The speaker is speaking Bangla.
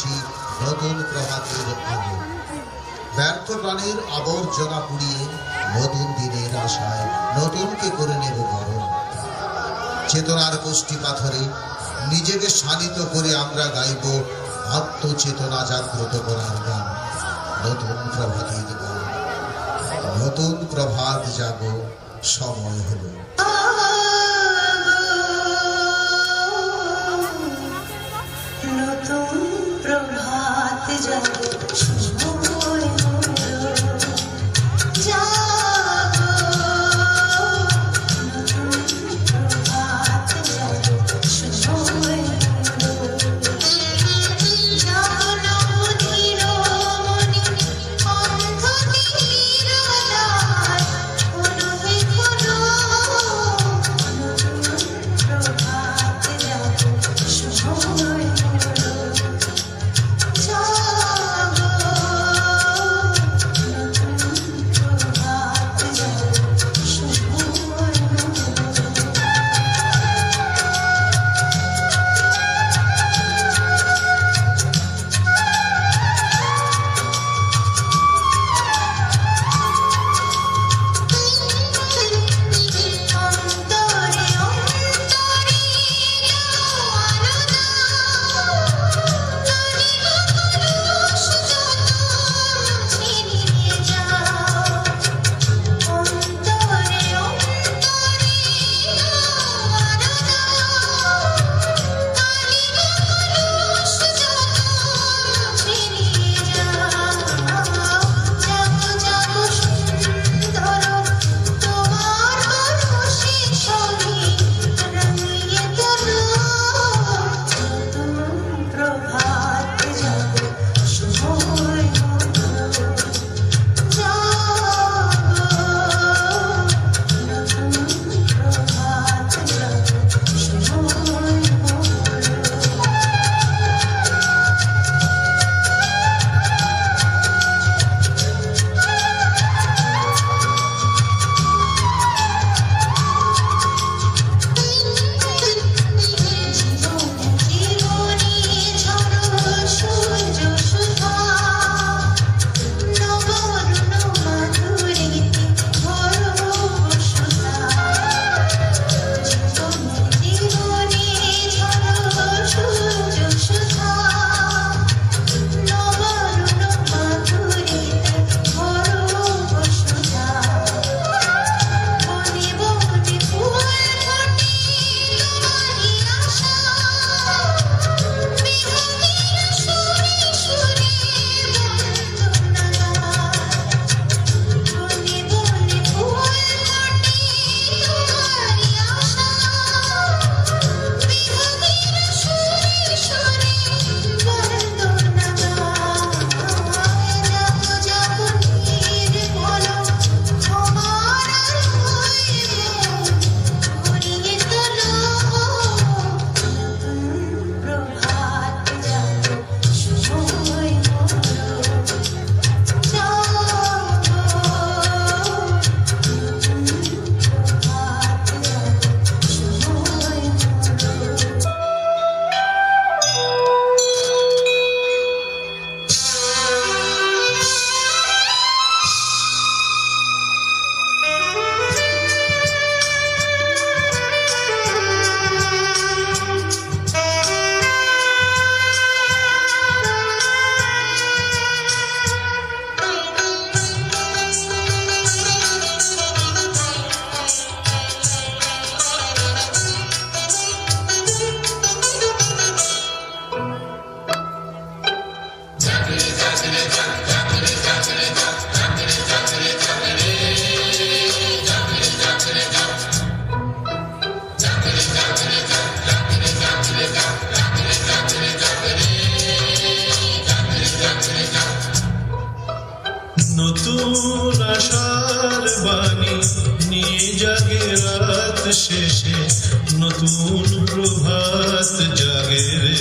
করছি নতুন প্রভাতের আগে ব্যর্থ প্রাণের আবর্জনা পুড়িয়ে নতুন দিনের আশায় নতুনকে করে নেব বরণ চেতনার কোষ্ঠী পাথরে নিজেকে শানিত করে আমরা গাইব আত্মচেতনা জাগ্রত করার গান। নতুন প্রভাতের গান। নতুন প্রভাত জাগো, সময় হলো। নতুন আশার রাত শেষে নতুন প্রভাত জাগে রে।